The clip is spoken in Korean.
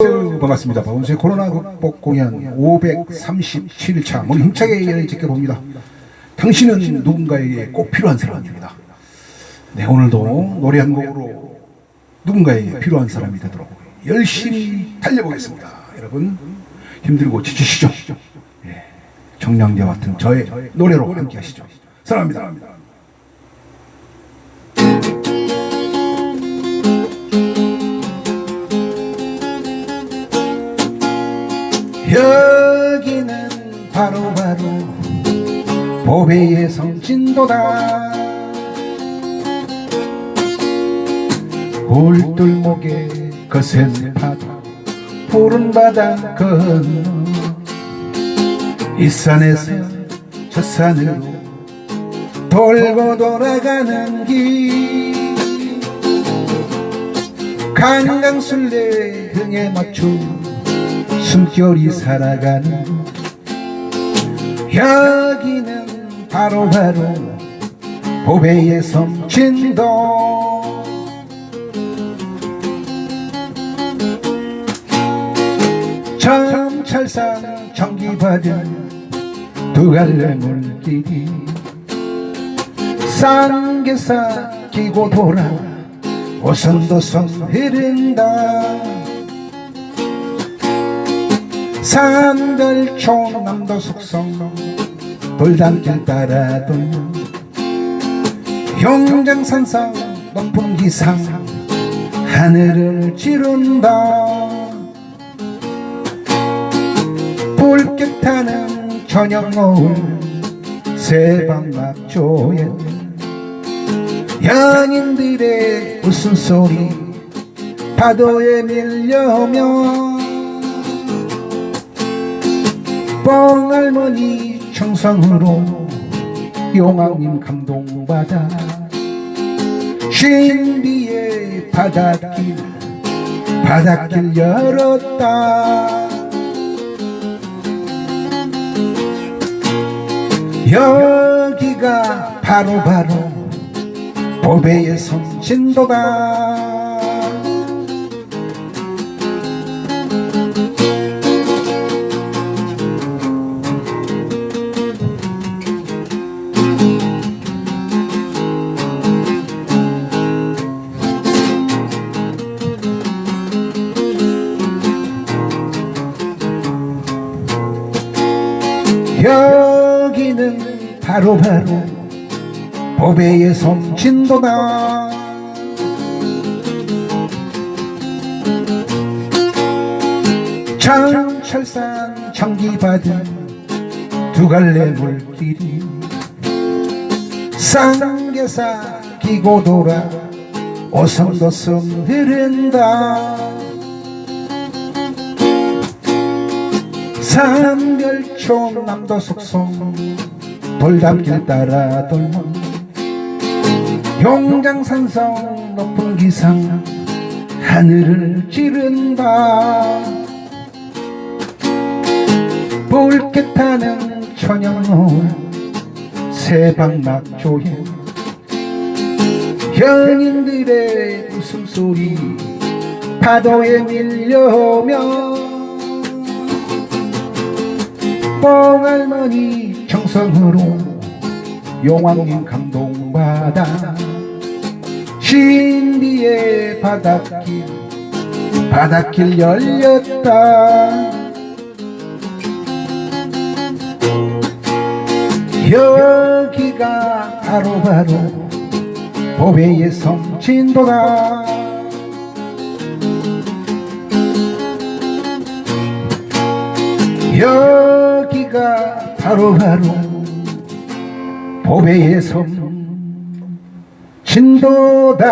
어, 반갑습니다. 박원수의 코로나 극복 공연 537차 오늘 힘차게 지켜봅니다. 당신은 누군가에게 꼭 필요한 사람입니다. 네, 오늘도 노래 한 곡으로 누군가에게 필요한 사람이 되도록 열심히 달려보겠습니다. 여러분 힘들고 지치시죠? 예, 정량대와 같은 저의 노래로 함께 하시죠. 사랑합니다. 바로 보배의 성진도다. 울돌목에 거센 파도 푸른 바다 건너 이 산에서 저 산으로 돌고 돌아가는 길. 강강술래 등에 맞춰 숨결이 살아가는 여기는 바로바로 보배의 섬진도 점철산 전기받은 두 갈래 물길이 쌍계사 끼고 돌아 오선도 선 흐른다 산들총 남도 숙성 돌담길 따라 돌면 용장산상 높은 기상 하늘을 찌른다. 붉게 타는 저녁 노을 새방막조에 연인들의 웃음소리 파도에 밀려오며 뻥할머니 청성으로 용왕님 감동받아 신비의 바닷길 바닷길 열었다. 여기가 바로바로 보배의 섬진도다 바로바로 보배의 섬진도다. 장철산 전기받은 두 갈래 물길이 쌍계사 끼고 돌아 오성도성 흐른다. 산별촌 남도 숙성 돌담길 따라 돌면 용장산성 높은 기상 하늘을 찌른다. 붉게 타는 저녁 노을 새방막조에 연인들의 웃음소리 파도에 밀려오며 뻥할머니 정성으로 용왕님 감동받아 신비의 바닷길 바닷길 열렸다. 여기가 바로바로 보배의 섬 진도다. 여기가 바로바로 보배의 섬 진도다